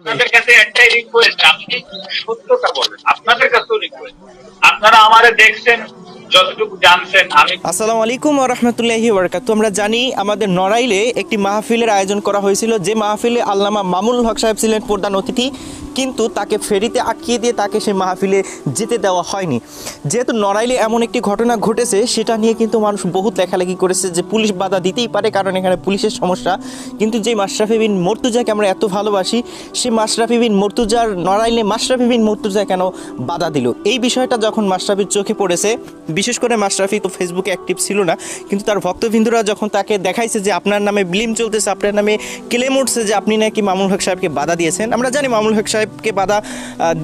আপনাদের কাছে একটাই রিকোয়েস্ট আপনি সত্যটা বলেন, আপনাদের কাছেও রিকোয়েস্ট আপনারা আমারে দেখছেন আসসালামু আলাইকুম রহমতুল্লাহি আমরা জানি আমাদের নড়াইলে একটি মাহফিলের আয়োজন করা হয়েছিল, যে মাহফিলে আল্লামা মামুল হক সাহেব ছিলেন প্রধান অতিথি। কিন্তু তাকে ফেরিতে আটকিয়ে দিয়ে তাকে সেই মাহফিলে যেতে দেওয়া হয়নি। যেহেতু নড়াইলে এমন একটি ঘটনা ঘটেছে, সেটা নিয়ে কিন্তু মানুষ বহুত লেখালেখি করেছে যে পুলিশ বাধা দিতেই পারে, কারণ এখানে পুলিশের সমস্যা। কিন্তু যে মাশরাফি বিন মর্তুজাকে আমরা এত ভালোবাসি, সেই মাশরাফি বিন মর্তুজার নড়াইলে মাশরাফি বিন মর্তুজা কেন বাধা দিল? এই বিষয়টা যখন মাশরাফির চোখে পড়েছে, বিশেষ করে মাশরাফি তো ফেসবুকে অ্যাক্টিভ ছিল না, কিন্তু তার ভক্তবৃন্দরা যখন তাকে দেখাইছে যে আপনার নামে ব্লিম চলতেছে, আপনার নামে ক্লেম উঠছে যে আপনি নাকি মামুল হক সাহেবকে বাধা দিয়েছেন, আমরা জানি মামুল হক সাহেবকে বাধা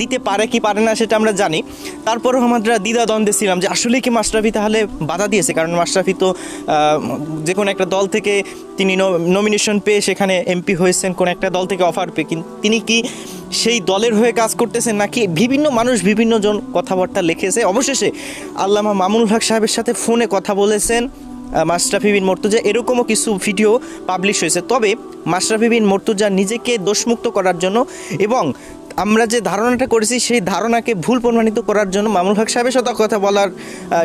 দিতে পারে কি পারে না সেটা আমরা জানি। তারপরেও আমরা দ্বিধা দ্বন্দ্বে ছিলাম যে আসলে কি মাশরাফি তাহলে বাধা দিয়েছে? কারণ মাশরাফি তো যে কোনো একটা দল থেকে তিনি নমিনেশন পেয়ে সেখানে এমপি হয়েছেন, কোন একটা দল থেকে অফার পেয়ে। কিন্তু তিনি কি সেই দলের হয়ে কাজ করতেছেন নাকি বিভিন্ন মানুষ বিভিন্ন জন কথাবার্তা লিখেছে? অবশেষে আল্লামা মামুন হক সাহেবের সাথে ফোনে কথা বলেছেন। মাশরাফি বিন মর্তুজা, এরকমও কিছু ভিডিও পাবলিশ হয়েছে। তবে মাশরাফি বিন মর্তুজা নিজেকে দোষমুক্ত করার জন্য এবং আমরা যে ধারণাটা করেছি, সেই ধারণাকে ভুল প্রমাণিত করার জন্য মামুন ভাগ সাহেবের সাথে কথা বলার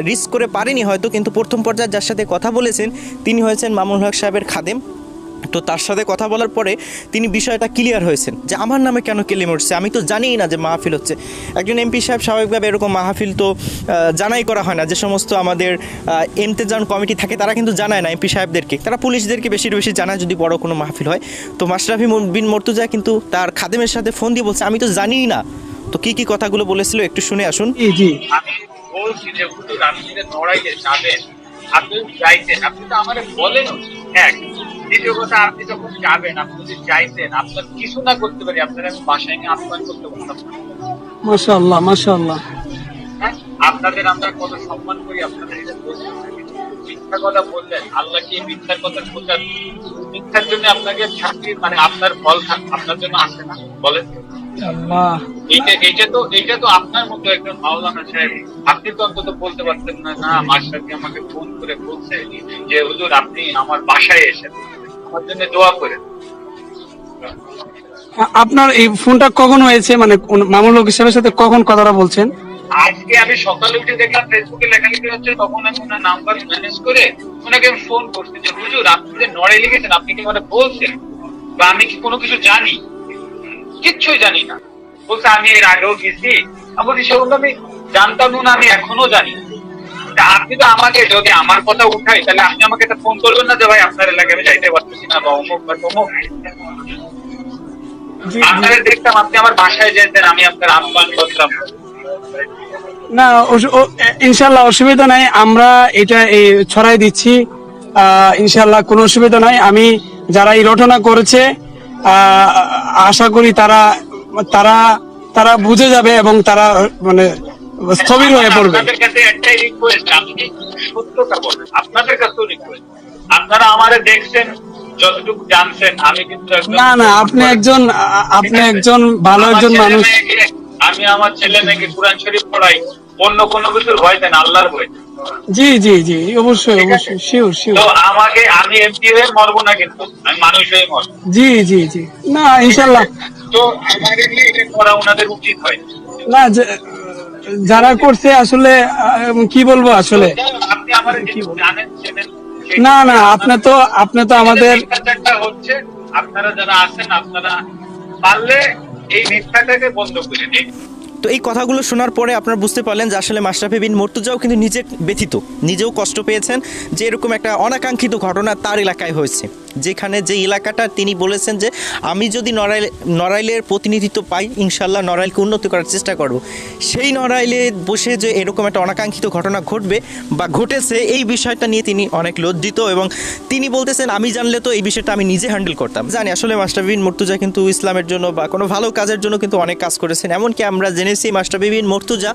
রিস্ক করে পারেনি হয়তো, কিন্তু প্রথম পর্যায়ে যার সাথে কথা বলেছেন, তিনি হয়েছেন মামুন ভাগ সাহেবের খাদেম। তো তার সাথে কথা বলার পরে তিনি বিষয়টা ক্লিয়ার হয়েছেন যে আমার নামে কেন কেলেম উঠছে? আমি তো জানিই না যে মাহফিল হচ্ছে। একজন এমপি সাহেব স্বাভাবিকভাবে এরকম মাহফিল তো জানাই করা হয় না। যে সমস্ত আমাদের এমতেজান কমিটি থাকে তারা কিন্তু জানায় না এমপি সাহেবদেরকে। তারা পুলিশদেরকে বেশি বেশি জানায় যদি বড় কোনো মাহফিল হয়। তো মাশরাফি বিন মর্তুজা কিন্তু তার খাদেমের সাথে ফোন দিয়ে বলছে আমি তো জানিই না। তো কি কি কথাগুলো বলেছিল একটু শুনে আসুন। জি আমি বলছি যে হুজুর আপনি যে যাবেন আপনি যাইতেন আপনি তো আমারে বলেন এক দ্বিতীয় কথা আপনি যখন যাবেন আপনি যদি যাইতেন আপনার কিছু না করতে পারি? আপনার আমি বাসায় নিয়ে আপ্যায়ন করতে পারতাম মাশাআল্লাহ মাশাআল্লাহ। হ্যাঁ আপনাদের আমরা কত সম্মান করি আপনাদের এটা বলতে থাকি। মিথ্যা কথা বললেন আল্লাহ কি মিথ্যার কথা খোঁজার মিথ্যার জন্য আপনাকে শাস্তি মানে আপনার ফল আপনার জন্য আসে না বলেন। এইটা এইটা তো এইটা তো আপনার মতো একজন মাওলানা সাহেব। আপনি তো অন্তত বলতে পারতেন না না মাস্টারকে আমাকে ফোন করে বলছে যে হুজুর আপনি আমার বাসায় এসেন আমার জন্য দোয়া করেন আপনার এই ফোনটা কখন হয়েছে? মানে মামুল হক সাহেবের সাথে কখন কথাটা বলছেন? আজকে আমি সকালে উঠে দেখলাম ফেসবুকে লেখালেখি হচ্ছে তখন আমি ওনার নাম্বার ম্যানেজ করে ওনাকে আমি ফোন করছি যে হুজুর আপনি যে নড়ে লিখেছেন আপনি কি মানে বলছেন? বা আমি কি কোনো কিছু জানি? কিচ্ছুই জানি না। বলছে আমি এর আগেও গেছি। আমি বলছি সেগুলো আমি জানতাম না আমি এখনও জানি না। আপনি তো আমাকে যদি আমার কথা উঠাই তাহলে আপনি আমাকে একটা ফোন করবেন না যে ভাই আপনার এলাকায় আমি যাইতে পারতেছি না বা অমুক বা তমুক। আপনারা দেখতাম আপনি আমার বাসায় যেতেন আমি আপনার আহ্বান করতাম। না ইনশাল্লাহ অসুবিধা নাই আমরা এটা এই ছড়াই দিচ্ছি। আহ, ইনশাল্লাহ কোনো অসুবিধা নাই। আমি যারা এই রটনা করেছে আহ, আশা করি তারা তারা তারা বুঝে যাবে এবং তারা মানে স্থবির হয়ে পড়বে। আপনাদের কাছে একটাই রিকোয়েস্ট আপনি সত্যটা বলেন আপনাদের কাছেও রিকোয়েস্ট আপনারা আমারে দেখছেন যতটুকু জানছেন আমি কিন্তু না না আপনি একজন আপনি একজন ভালো একজন মানুষ। আমি আমার ছেলে মেয়েকে কোরআন শরীফ পড়াই অন্য কোনো কিছুর ভয় দেন আল্লাহর ভয় জি জি জি অবশ্যই অবশ্যই শিওর শিওর তো আমাকে আমি এমপি হয়ে মরবো না কিন্তু আমি মানুষ হয়ে মরবো। জি জি জি। না ইনশাল্লাহ তো আমাকে এটা করা ওনাদের উচিত হয়। না যারা করছে আসলে কি বলব আসলে? না না আপনি তো আপনি তো আমাদের হচ্ছে আপনারা যারা আছেন আপনারা পারলে এই মিথ্যাটাকে বন্ধ করে দিন। তো এই কথাগুলো শোনার পরে আপনারা বুঝতে পারলেন যে আসলে মাশরাফি বিন মর্তুজাও কিন্তু নিজে ব্যথিত নিজেও কষ্ট পেয়েছেন যে এরকম একটা অনাকাঙ্ক্ষিত ঘটনা তার এলাকায় হয়েছে। যেখানে যে এলাকাটা তিনি বলেছেন যে আমি যদি নড়াইল, নড়াইলের প্রতিনিধিত্ব পাই, ইনশাল্লাহ নড়াইলকে উন্নতি করার চেষ্টা করব। সেই নড়াইলে বসে যে এরকম একটা অনাকাঙ্ক্ষিত ঘটনা ঘটবে বা ঘটেছে, এই বিষয়টা নিয়ে তিনি অনেক লজ্জিত এবং তিনি বলতেছেন, আমি জানলে তো এই বিষয়টা আমি নিজে হ্যান্ডেল করতাম। জানি, আসলে মাস্টার বিন মর্তুজা কিন্তু ইসলামের জন্য বা কোনো ভালো কাজের জন্য কিন্তু অনেক কাজ করেছেন। এমনকি আমরা জেনেছি মাস্টার বিন মর্তুজা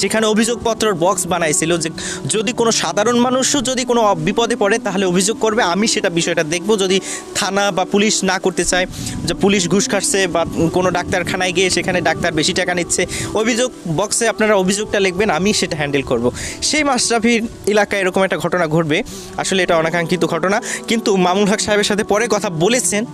যেখানে অভিযোগপত্রের বক্স বানাইছিল যে যদি কোনো সাধারণ মানুষও যদি কোনো বিপদে পড়ে, তাহলে অভিযোগ করবে, আমি সেটা বিষয়টা দেখব। যদি থানা বা পুলিশ না করতে চায়। যে পুলিশ ঘুষ খাচ্ছে বা কোনো ডাক্তারখানায় গিয়ে সেখানে ডাক্তার বেশি টাকা নিচ্ছে। অভিযোগ বক্সে আপনারা অভিযোগটা লিখবেন, আমি সেটা হ্যান্ডেল করব। সেই মাশরাফির এলাকায় এরকম একটা ঘটনা ঘটবে। আসলে এটা অনাকাঙ্ক্ষিত ঘটনা। কিন্তু মামুন হক সাহেবের সাথে পরে কথা বলেছেন।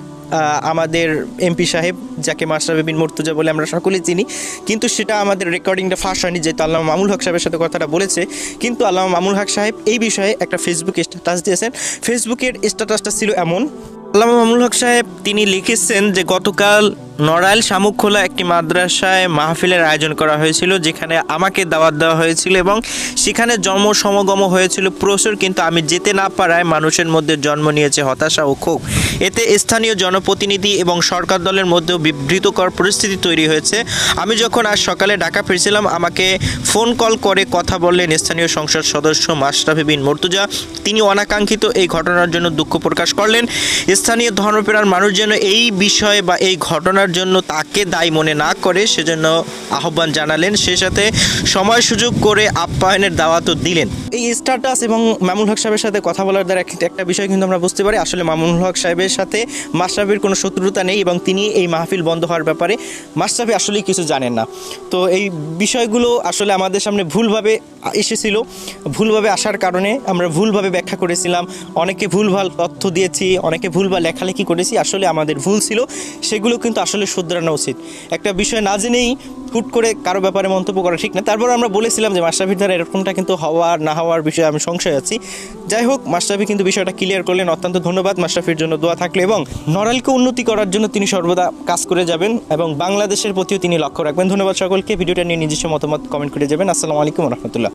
আমাদের এমপি সাহেব, যাকে মাস্টার বিন মর্তুজা বলে আমরা সকলেই চিনি, কিন্তু সেটা আমাদের রেকর্ডিংটা ফাঁস হয়নি, যেহেতু আল্লাহ মামুল হক সাহেবের সাথে কথাটা বলেছে। কিন্তু আল্লাহ মামুল হক সাহেব এই বিষয়ে একটা ফেসবুক স্ট্যাটাস দিয়েছেন। ফেসবুকের স্ট্যাটাসটা ছিল এমন, আল্লামা মামুল হক সাহেব তিনি লিখেছেন যে গতকাল নড়াইল শামুকখোলা একটি মাদ্রাসায় মাহফিলের আয়োজন করা হয়েছিল, যেখানে আমাকে দাওয়াত দেওয়া হয়েছিল এবং সেখানে জন্ম সমাগম হয়েছিল। প্রচুর কিন্তু আমি যেতে না পারায় মানুষের মধ্যে জন্ম নিয়েছে হতাশা ও ক্ষোভ। এতে স্থানীয় জনপ্রতিনিধি এবং সরকার দলের মধ্যেও বিবৃতকর পরিস্থিতি তৈরি হয়েছে। আমি যখন আজ সকালে ঢাকা ফিরছিলাম, আমাকে ফোন কল করে কথা বললেন স্থানীয় সংসদ সদস্য মাশরাফি বিন মর্তুজা। তিনি অনাকাঙ্ক্ষিত এই ঘটনার জন্য দুঃখ প্রকাশ করলেন। স্থানীয় ধর্মপ্রাণ মানুষ যেন এই বিষয়ে বা এই ঘটনার জন্য তাকে দায়ী মনে না করে সেজন্য আহ্বান জানালেন। সে সাথে সময় সুযোগ করে আপ্যায়নের দাওয়াতও দিলেন। এই স্ট্যাটাস এবং মামুন হক সাহেবের সাথে কথা বলার দ্বারা একটা- একটা বিষয় কিন্তু আমরা বুঝতে পারি। আসলে মামুন হক সাহেবের সাথে মাশরাফির কোনো শত্রুতা নেই এবং তিনি এই মাহফিল বন্ধ হওয়ার ব্যাপারে মাশরাফি আসলেই কিছু জানেন না। তো এই বিষয়গুলো আসলে আমাদের সামনে ভুলভাবে এসেছিল। ভুলভাবে আসার কারণে আমরা ভুলভাবে ব্যাখ্যা করেছিলাম। অনেকে ভুলভাল তথ্য দিয়েছি, অনেকে ভুলভাল লেখালেখি করেছি। আসলে আমাদের ভুল ছিল। সেগুলো কিন্তু আসলে শুধরানো উচিত। একটা বিষয় না জেনেই হুট করে কারও ব্যাপারে মন্তব্য করা ঠিক না। তারপর আমরা বলেছিলাম যে মাস্টারফির দ্বারা এরকমটা কিন্তু হওয়ার, না হওয়ার বিষয়ে আমি সংশয় আছি। যাই হোক মাস্টারফি কিন্তু বিষয়টা ক্লিয়ার করলেন। অত্যন্ত ধন্যবাদ মাস্টারফির জন্য দোয়া থাকলে এবং নড়াইলকে উন্নতি করার জন্য তিনি সর্বদা কাজ করে যাবেন এবং বাংলাদেশের প্রতিও তিনি লক্ষ্য রাখবেন। ধন্যবাদ সকলকে। ভিডিওটা নিয়ে নিজস্ব মতামত কমেন্ট করে যাবেন। আসসালামু আলাইকুম রহমতুল্লাহ।